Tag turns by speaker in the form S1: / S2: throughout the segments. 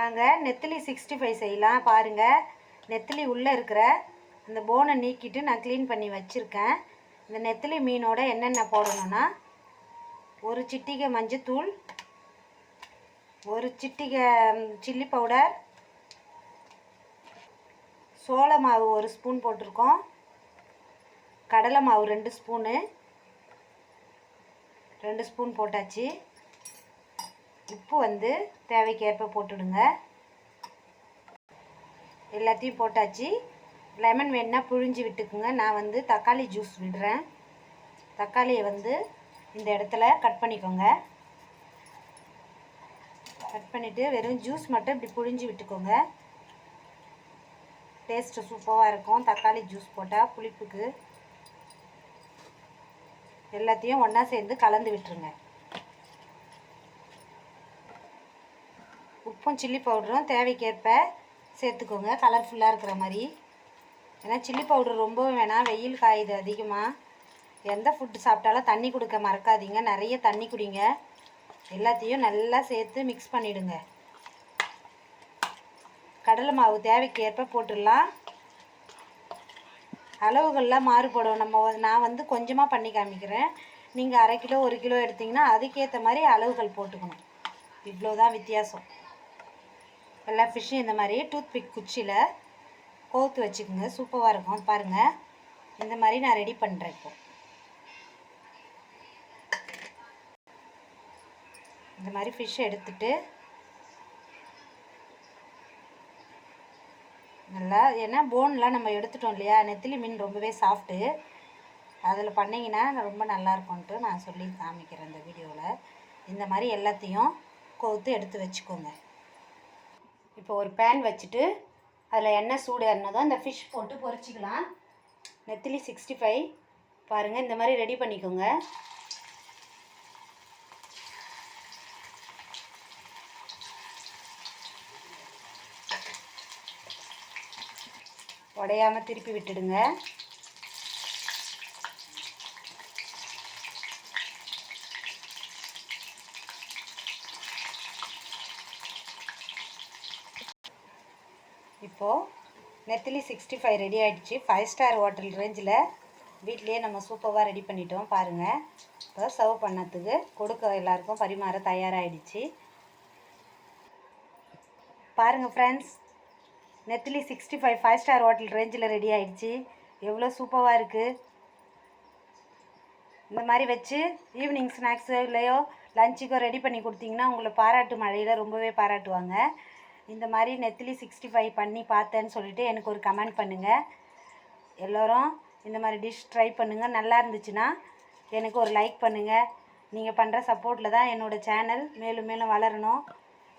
S1: வாங்க. நெத்திலி sixty five செய்யலாம். பாருங்கள் நெத்திலி உள்ளே இருக்கிற அந்த போனை நீக்கிட்டு நான் க்ளீன் பண்ணி வச்சுருக்கேன். இந்த நெத்திலி மீனோட என்னென்ன போடணும்னா ஒரு சிட்டிகை மஞ்சத்தூள் ஒரு சிட்டிகை சில்லி பவுடர் சோள மாவு ஒரு ஸ்பூன் போட்டிருக்கோம். கடலை மாவு ரெண்டு ஸ்பூனு ரெண்டு ஸ்பூன் போட்டாச்சு. உப்பு வந்து தேவைக்கேற்ப போட்டுடுங்க. எல்லாத்தையும் போட்டாச்சு. லெமன் வேணுன்னா புழிஞ்சு விட்டுக்குங்க. நான் வந்து தக்காளி ஜூஸ் விடுறேன். தக்காளியை வந்து இந்த இடத்துல கட் பண்ணிக்கோங்க. கட் பண்ணிவிட்டு வெறும் ஜூஸ் மட்டும் இப்படி புழிஞ்சு விட்டுக்கோங்க. டேஸ்ட்டு சூப்பராக இருக்கும். தக்காளி ஜூஸ் போட்டால் புளிப்புக்கு. எல்லாத்தையும் ஒன்றா சேர்ந்து கலந்து விட்டுருங்க. உப்பும் சில்லி பவுடரும் தேவைக்கேற்ப சேர்த்துக்கோங்க. கலர்ஃபுல்லாக இருக்கிற மாதிரி. ஏன்னா சில்லி பவுடர் ரொம்பவும் வேணாம் வெயில் காயுது அதிகமாக எந்த ஃபுட்டு சாப்பிட்டாலும் தண்ணி கொடுக்க மறக்காதீங்க. நிறைய தண்ணி குடிங்க. எல்லாத்தையும் நல்லா சேர்த்து மிக்ஸ் பண்ணிவிடுங்க கடலை மாவு தேவைக்கு ஏற்ப போட்டுடலாம். அளவுகள்லாம் மாறுபடும். நம்ம நான் வந்து கொஞ்சமாக பண்ணி காமிக்கிறேன். நீங்கள் அரை கிலோ ஒரு கிலோ எடுத்தீங்கன்னா அதுக்கேற்ற மாதிரி அளவுகள் போட்டுக்கணும். இவ்வளோ தான் வித்தியாசம். எல்லா ஃபிஷ்ஷும் இந்த மாதிரி டூத் பிக் குச்சியில் கோர்த்து வச்சுக்கோங்க. சூப்பராக இருக்கும். பாருங்கள் இந்த மாதிரி நான் ரெடி பண்ணுறேன் இப்போ. இந்த மாதிரி ஃபிஷ்ஷை எடுத்துட்டு நல்லா ஏன்னா போன்லாம் நம்ம எடுத்துட்டோம் இல்லையா? நெத்திலி மீன் ரொம்பவே சாஃப்ட்டு அதில் பண்ணிங்கன்னா ரொம்ப நல்லா இருக்கும்ன்ட்டு நான் சொல்லி காமிக்கிறேன் இந்த வீடியோவில் இந்த மாதிரி எல்லாத்தையும் கோர்த்து எடுத்து வச்சுக்கோங்க. இப்போ ஒரு பேன் வச்சுட்டு அதில் எண்ணெய் சூடு எண்ணெய் இந்த ஃபிஷ் போட்டு பொரிச்சிக்கலாம். நெத்திலி சிக்ஸ்டி ஃபைவ் பாருங்கள் இந்த மாதிரி ரெடி பண்ணிக்கோங்க. உடையாமல் திருப்பி விட்டுடுங்க. இப்போது நெத்திலி சிக்ஸ்டி ஃபைவ் ரெடி ஆகிடுச்சு ஃபைவ் ஸ்டார் ஹோட்டல் ரேஞ்சில் வீட்லேயே நம்ம சூப்பராக ரெடி பண்ணிட்டோம். பாருங்கள் இப்போ சர்வ் பண்ணத்துக்கு கொடுக்க எல்லாருக்கும் பரிமாற தயாராகிடுச்சு பாருங்கள் ஃப்ரெண்ட்ஸ் நெத்திலி sixty five five star hotel ரேஞ்சில் ரெடி ஆகிடுச்சு எவ்வளோ சூப்பராக இருக்குது இந்த மாதிரி வச்சு ஈவினிங் ஸ்நாக்ஸோ இல்லையோ லஞ்சுக்கோ ரெடி பண்ணி கொடுத்தீங்கன்னா உங்களை பாராட்டு மழையில் ரொம்பவே பாராட்டுவாங்க. இந்த மாதிரி நெத்திலி சிக்ஸ்டி ஃபைவ் பண்ணி பார்த்தேன்னு சொல்லிட்டு எனக்கு ஒரு கமெண்ட் பண்ணுங்கள் எல்லோரும் இந்த மாதிரி டிஷ் ட்ரை பண்ணுங்கள் நல்லா இருந்துச்சுன்னா எனக்கு ஒரு லைக் பண்ணுங்கள் நீங்கள் பண்ணுற சப்போர்ட்டில் தான் என்னோடய சேனல் மேலும் மேலும் வளரணும்.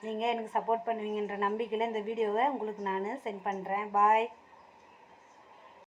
S1: நீங்கள் எனக்கு சப்போர்ட் பண்ணுவீங்கன்ற நம்பிக்கையில் இந்த வீடியோவை உங்களுக்கு நான் சென்ட் பண்ணுறேன் பாய்